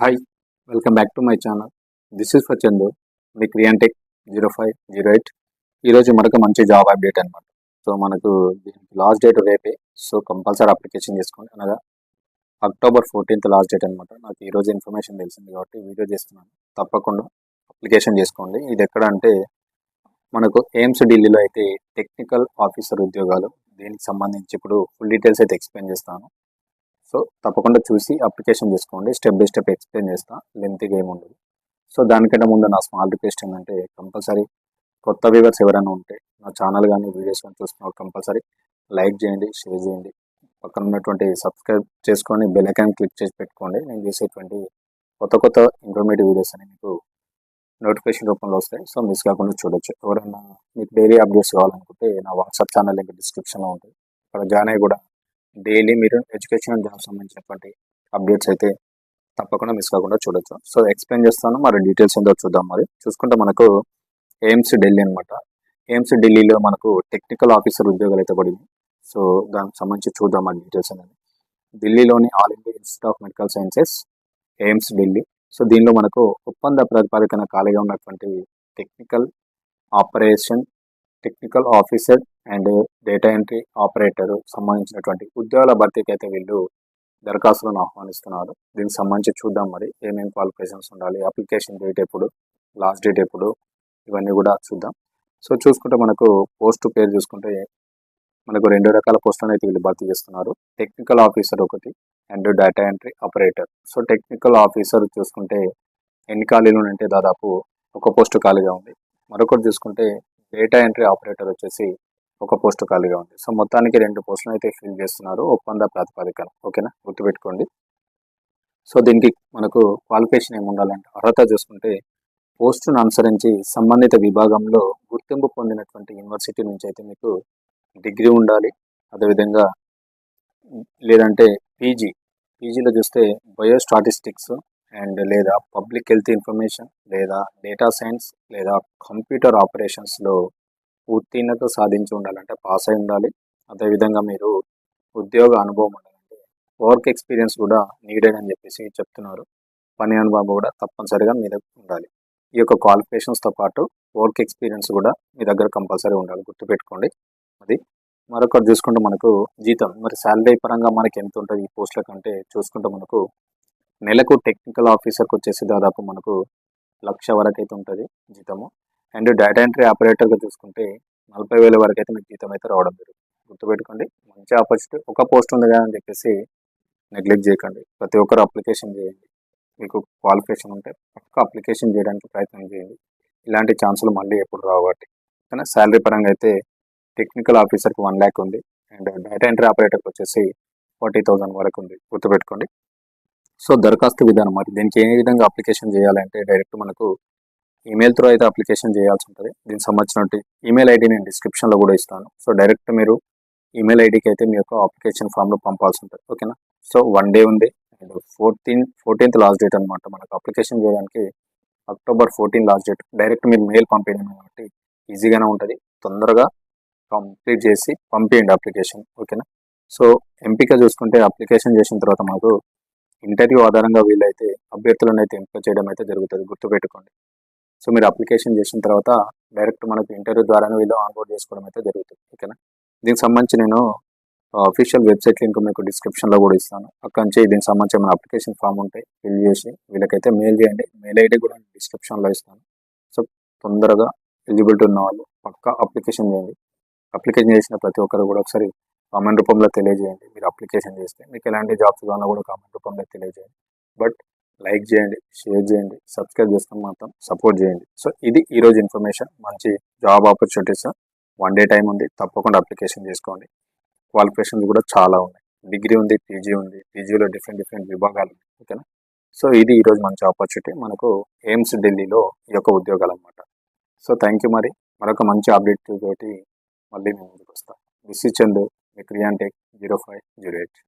Hi welcome back to my channel this is for Chandu మీ క్రియాంటెక్ zero five zero eight ఈరోజు మనకు మంచి job update అనమాట so మనకు దీనికి లాస్ట్ డేట్ రేపే. సో కంపల్సరీ అప్లికేషన్ చేసుకోండి అనగా అక్టోబర్ ఫోర్టీన్త్ లాస్ట్ డేట్ అనమాట నాకు ఈరోజు ఇన్ఫర్మేషన్ తెలిసింది కాబట్టి వీడియో చేస్తున్నాను. తప్పకుండా అప్లికేషన్ చేసుకోండి. ఇది ఎక్కడ అంటే మనకు ఎయిమ్స్ ఢిల్లీలో అయితే టెక్నికల్ ఆఫీసర్ ఉద్యోగాలు దీనికి సంబంధించి ఇప్పుడు ఫుల్ డీటెయిల్స్ అయితే ఎక్స్ప్లెయిన్ చేస్తాను. సో తప్పకుండా చూసి అప్లికేషన్ చేసుకోండి. స్టెప్ బై స్టెప్ ఎక్స్ప్లెయిన్ చేస్తా. లెంత్గా ఏమి ఉండదు. సో దానికంటే ముందు నా స్మాల్ రిక్వెస్ట్ ఏంటంటే కంపల్సరీ కొత్త వ్యూవర్స్ ఎవరైనా ఉంటే నా ఛానల్ కానీ వీడియోస్ కానీ చూస్తున్నారు కంపల్సరీ లైక్ చేయండి షేర్ చేయండి. పక్కన ఉన్నటువంటి సబ్స్క్రైబ్ చేసుకొని బెల్ ఐకాన్ క్లిక్ చేసి పెట్టుకోండి. నేను చేసేటువంటి కొత్త కొత్త ఇన్ఫర్మేటివ్ వీడియోస్ అని మీకు నోటిఫికేషన్ రూపంలో వస్తాయి. సో మిస్ కాకుండా చూడొచ్చు. ఎవరైనా మీకు డైలీ అప్డేట్స్ కావాలనుకుంటే నా వాట్సాప్ ఛానల్ లింక్ డిస్క్రిప్షన్లో ఉంటుంది. అక్కడ జాయిన్ అయ్యి కూడా డైలీ మీరు ఎడ్యుకేషన్ జాబ్ సంబంధించినటువంటి అప్డేట్స్ అయితే తప్పకుండా మిస్ కాకుండా చూడొచ్చు. సో ఎక్స్ప్లెయిన్ చేస్తాను. మరి డీటెయిల్స్ ఏందో చూద్దాం మరి. చూసుకుంటే మనకు ఎయిమ్స్ ఢిల్లీ అనమాట ఎయిమ్స్ ఢిల్లీలో మనకు టెక్నికల్ ఆఫీసర్ ఉద్యోగాలు అయితే పడింది సో దానికి సంబంధించి చూద్దాం మరి డీటెయిల్స్ అనేది. ఢిల్లీలోని all India institute of medical sciences AIIMS Delhi so దీనిలో మనకు ఒప్పంద ప్రతిపాదికన ఖాళీగా ఉన్నటువంటి technical operation technical officer and data entry operator సంబంధించినటువంటి ఉద్యోగాల భర్తీకి అయితే వీళ్ళు దరఖాస్తులను ఆహ్వానిస్తున్నారు. దీనికి సంబంధించి చూద్దాం మరి ఏమేమి క్వాలిఫికేషన్స్ ఉండాలి అప్లికేషన్ డేట్ ఎప్పుడు లాస్ట్ డేట్ ఎప్పుడు ఇవన్నీ కూడా చూద్దాం. సో చూసుకుంటే మనకు పోస్ట్ పేరు చూసుకుంటే మనకు రెండు రకాల పోస్టులను అయితే వీళ్ళు భర్తీ చేస్తున్నారు. టెక్నికల్ ఆఫీసర్ ఒకటి and data entry operator. So technical officer చూసుకుంటే ఎన్ని ఖాళీలు అంటే దాదాపు ఒక పోస్టు ఖాళీగా ఉంది. మరొకటి చూసుకుంటే డేటా ఎంట్రీ ఆపరేటర్ వచ్చేసి ఒక పోస్ట్ ఖాళీగా ఉంది. సో మొత్తానికి రెండు పోస్టులు అయితే ఫిల్ చేస్తున్నారు ఒప్పంద ప్రాతిపదికన. ఓకేనా? గుర్తుపెట్టుకోండి. సో దీనికి మనకు క్వాలిఫికేషన్ ఏమి ఉండాలంటే అర్హత చూసుకుంటే పోస్టును అనుసరించి సంబంధిత విభాగంలో గుర్తింపు పొందినటువంటి యూనివర్సిటీ నుంచి అయితే మీకు డిగ్రీ ఉండాలి. అదేవిధంగా లేదంటే పీజీ. పీజీలో చూస్తే బయోస్టాటిస్టిక్స్ అండ్ లేదా పబ్లిక్ హెల్త్ ఇన్ఫర్మేషన్ లేదా డేటా సైన్స్ లేదా కంప్యూటర్ ఆపరేషన్స్లో ఉత్తీర్ణత సాధించి ఉండాలంటే పాస్ అయి ఉండాలి. అదేవిధంగా మీరు ఉద్యోగ అనుభవం ఉండాలంటే వర్క్ ఎక్స్పీరియన్స్ కూడా నీడెడ్ అని చెప్పేసి చెప్తున్నారు. పని అనుభవం కూడా తప్పనిసరిగా మీ దగ్గర ఉండాలి. ఈ యొక్క క్వాలిఫికేషన్స్తో పాటు వర్క్ ఎక్స్పీరియన్స్ కూడా మీ దగ్గర కంపల్సరీ ఉండాలి. గుర్తుపెట్టుకోండి. అది మరొకటి చూసుకుంటే మనకు జీతం. మరి శాలరీ పరంగా మనకి ఎంత ఉంటుంది? ఈ పోస్టుల కంటే చూసుకుంటే మనకు నెలకు టెక్నికల్ ఆఫీసర్కి వచ్చేసి దాదాపు మనకు లక్ష వరకు అయితే ఉంటుంది జీతము. అండ్ డేటా ఎంట్రీ ఆపరేటర్గా చూసుకుంటే నలభై వేల వరకు అయితే మీకు జీతం అయితే రావడం జరుగుతుంది. గుర్తుపెట్టుకోండి మంచి ఆపర్చునిటీ ఒక పోస్ట్ ఉంది కదా అని చెప్పేసి నెగ్లెక్ట్ చేయకండి. ప్రతి ఒక్కరు అప్లికేషన్ చేయండి. మీకు క్వాలిఫికేషన్ ఉంటే పక్క అప్లికేషన్ చేయడానికి ప్రయత్నం చేయండి. ఇలాంటి ఛాన్సులు మళ్ళీ ఎప్పుడు రావు కాబట్టి. కానీ శాలరీ పరంగా అయితే టెక్నికల్ ఆఫీసర్కి వన్ ల్యాక్ ఉంది. అండ్ డేటా ఎంట్రీ ఆపరేటర్కి వచ్చేసి ఫార్టీ థౌజండ్ వరకు ఉంది. గుర్తుపెట్టుకోండి. సో దరఖాస్తు విధానం మరి దీనికి ఏ విధంగా అప్లికేషన్ చేయాలంటే డైరెక్ట్ మనకు ఈమెయిల్ త్రూ అయితే అప్లికేషన్ చేయాల్సి ఉంటుంది. దీనికి సంబంధించిన ఈమెయిల్ ఐడి నేను డిస్క్రిప్షన్లో కూడా ఇస్తాను. సో డైరెక్ట్ మీరు ఈమెయిల్ ఐడికి అయితే మీ యొక్క అప్లికేషన్ ఫామ్లో పంపాల్సి ఉంటుంది. ఓకేనా? సో వన్ డే ఉంది. And fourteen fourteenth last date అనమాట మనకు అప్లికేషన్ చేయడానికి. October fourteen last date. Direct మీరు మెయిల్ పంపేయడం కాబట్టి ఈజీగానే ఉంటుంది. తొందరగా కంప్లీట్ చేసి పంపించండి అప్లికేషన్. ఓకేనా? సో ఎంపిక చూసుకుంటే అప్లికేషన్ చేసిన తర్వాత మాకు ఇంటర్వ్యూ ఆధారంగా వీలైతే అభ్యర్థులను అయితే ఎంపిక చేయడం అయితే జరుగుతుంది. గుర్తుపెట్టుకోండి. సో మీరు అప్లికేషన్ చేసిన తర్వాత డైరెక్ట్ మనకు ఇంటర్వ్యూ ద్వారానే వీళ్ళు ఆన్బోర్డ్ చేసుకోవడం అయితే జరుగుతుంది. ఓకేనా? దీనికి సంబంధించి నేను అఫీషియల్ వెబ్సైట్ లింక్ మీకు డిస్క్రిప్షన్లో కూడా ఇస్తాను. అక్కడి నుంచి దీనికి సంబంధించి మన అప్లికేషన్ ఫామ్ ఉంటాయి ఫిల్ చేసి వీళ్ళకైతే మెయిల్ చేయండి. మెయిల్ ఐడి కూడా డిస్క్రిప్షన్లో ఇస్తాను. సో తొందరగా ఎలిజిబిలిటీ ఉన్న వాళ్ళు పక్కా అప్లికేషన్ చేయండి. అప్లికేషన్ చేసిన ప్రతి ఒక్కరు కూడా ఒకసారి కామెంట్ రూపంలో తెలియజేయండి. మీరు అప్లికేషన్ చేస్తే మీకు ఎలాంటి జాబ్స్ కావాలో కూడా కామెంట్ రూపంలో తెలియజేయండి. బట్ లైక్ చేయండి షేర్ చేయండి సబ్స్క్రైబ్ చేసుకుని మాత్రం సపోర్ట్ చేయండి. సో ఇది ఈరోజు ఇన్ఫర్మేషన్. మంచి job opportunities. One day time ఉంది. తప్పకుండా అప్లికేషన్ చేసుకోండి. క్వాలిఫికేషన్స్ కూడా చాలా ఉన్నాయి. డిగ్రీ ఉంది పీజీ ఉంది. పీజీలో డిఫరెంట్ డిఫరెంట్ విభాగాలు ఓకేనా? సో ఇది ఈరోజు మంచి ఆపర్చునిటీ. మనకు ఎయిమ్స్ ఢిల్లీలో ఈ యొక్క ఉద్యోగాలు అనమాట సో థ్యాంక్ యూ మరి. మరొక మంచి అప్డేట్ తోటి మళ్ళీ మేము ముందుకు వస్తాం. దిస్ చందు మీ క్రియాంటెక్ జీరో ఫైవ్ జీరో ఎయిట్